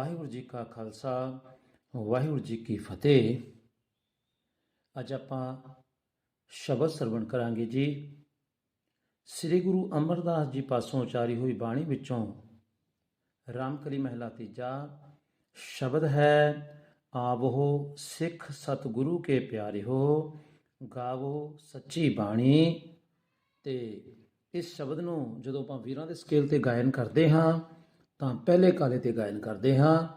ਵਾਹਿਗੁਰੂ ਜੀ ਕਾ ਖਾਲਸਾ, ਵਾਹਿਗੁਰੂ ਜੀ ਕੀ ਫਤਿਹ। ਅੱਜ ਆਪਾਂ ਸ਼ਬਦ ਸਰਵਣ ਕਰਾਂਗੇ ਜੀ। ਸ੍ਰੀ ਗੁਰੂ ਅਮਰਦਾਸ ਜੀ ਪਾਸੋਂ ਉਚਾਰੀ ਹੋਈ ਬਾਣੀ ਵਿੱਚੋਂ ਰਾਮਕਲੀ ਮਹਿਲਾ ਤੀਜਾ ਸ਼ਬਦ ਹੈ, ਆਵੋ ਸਿੱਖ ਸਤਿਗੁਰੂ ਕੇ ਪਿਆਰੇ ਹੋ ਗਾਵੋ ਸੱਚੀ ਬਾਣੀ। ਤੇ ਇਸ ਸ਼ਬਦ ਨੂੰ ਜਦੋਂ ਆਪਾਂ ਵੀਰਾਂ ਦੇ ਸਕੇਲ ਤੇ ਗਾਇਨ ਕਰਦੇ ਹਾਂ ਤਾਂ ਪਹਿਲੇ ਕਾਲੇ ਤੇ ਗਾਇਨ ਕਰਦੇ ਹਾਂ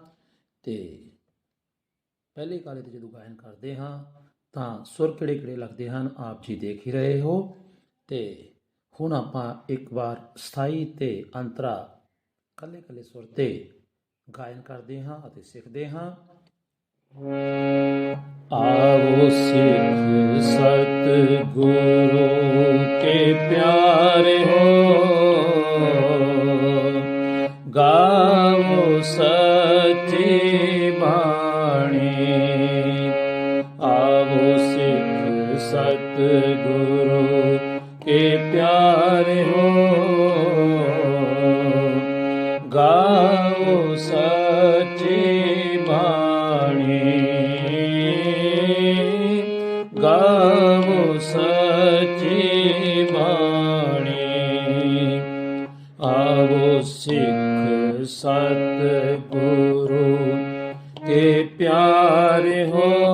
ਤੇ ਪਹਿਲੇ ਕਾਲੇ ਤੇ ਜਦੋਂ ਗਾਇਨ ਕਰਦੇ ਹਾਂ ਤਾਂ ਸੁਰ ਕਿਹੜੇ ਕਿਹੜੇ ਲੱਗਦੇ ਹਨ ਆਪ ਜੀ ਦੇਖ ਹੀ ਰਹੇ ਹੋ ਤੇ ਹੁਣ ਆਪਾਂ ਇੱਕ ਵਾਰ ਸਥਾਈ ਤੇ ਅੰਤਰਾ ਕੱਲੇ ਕੱਲੇ ਸੁਰ ਤੇ ਗਾਇਨ ਕਰਦੇ ਹਾਂ ਅਤੇ ਸਿੱਖਦੇ ਹਾਂ। ਆਵੋ ਸਿੱਖ ਸਤ ਗੁਰੂ ਕੇ ਪਿਆਰੇ ਗਾਵੋ ਸੱਚੀ ਬਾਣੀ। ਆਵੋ ਸਿੱਖ ਸਤ ਗੁਰੂ ਕੇ ਪਿਆਰੇ ਹੋ। ਗਾਵੋ ਸੱਚੀ ਬਾਣੀ। ਗਾਵੋ ਸੱਚੀ ਸਿੱਖ ਕੇ ਪਿਆਰੇ ਹੋ।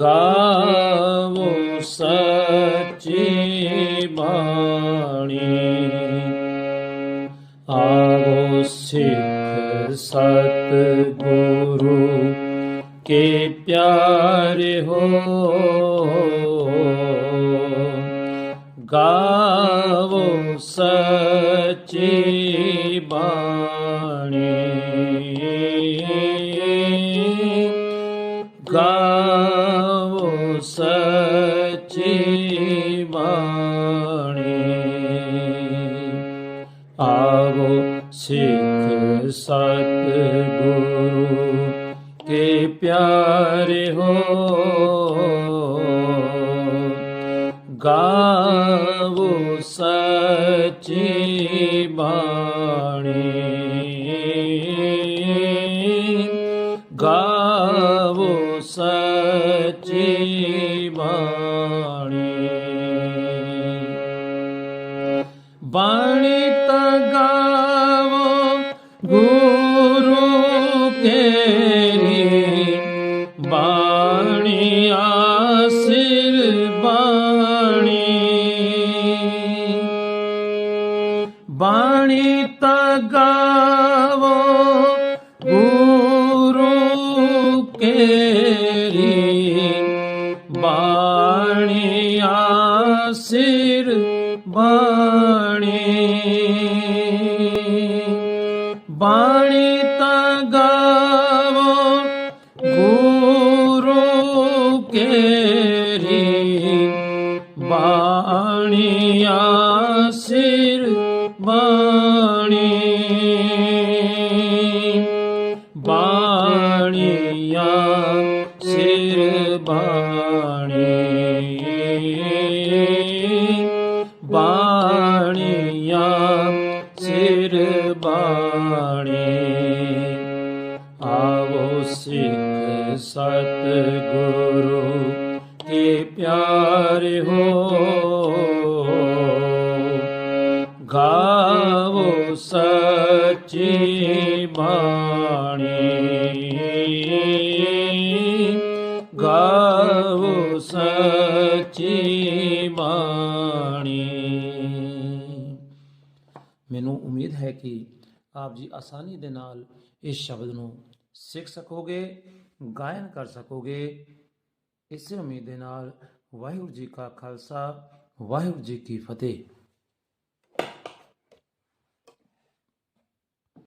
ਗਾਵੋ ਸੱਚੀ ਬਾਣੀ। ਆਵੋ ਸਿੱਖ ਸਤ ਗੁਰੂ ਕੇ ਪਿਆਰੇ ਹੋ। ਗਾ ਸੱਚੀ ਬਾਣੀ। ਗਾਵੋ ਸੱਚੀ ਬਾਣੀ। ਆਵੋ ਸਿੱਖ ਸਤ ਗੁਰੂ ਕੇ ਪਿਆਰੇ ਹੋ। ਗਾਵੋ ਸੱਚੀ ਬਾਣੀ। ਗਾਵੋ ਸੱਚੀ ਬਾਣੀ। ਬਾਣੀ ਤਾਂ ਗਾ ਬਾਣੀ ਤਾਂ ਗਾਵੋ ਗੁਰੂ ਕੇਰੀ ਬਾਣੀ ਆਸਿਰ ਬਾਣੀ ਬਾਣੀ ਤਾਂ ਗਾਵੋ ਗੁਰੂ ਬਾਣੀਆਂ ਸਿਰ ਬਾਣੀ। ਬਾਣੀਆਂ ਸਿਰ ਬਾਣੀ। ਆਵੋ ਸਿੱਖ ਸਤ ਗੁਰੂ ਕੇ ਪਿਆਰੇ ਹੋ। ਗਾਵੋ ਸੱਚੀ ਗਾਵੋ ਸੱਚੀ ਬਾਣੀ। ਮੈਨੂੰ ਉਮੀਦ ਹੈ ਕਿ ਆਪ ਜੀ ਆਸਾਨੀ ਦੇ ਨਾਲ ਇਸ ਸ਼ਬਦ ਨੂੰ ਸਿੱਖ ਸਕੋਗੇ, ਗਾਇਨ ਕਰ ਸਕੋਗੇ। ਇਸੇ ਉਮੀਦ ਦੇ ਨਾਲ ਵਾਹਿਗੁਰੂ ਜੀ ਕਾ ਖਾਲਸਾ, ਵਾਹਿਗੁਰੂ ਜੀ ਕੀ ਫਤਿਹ।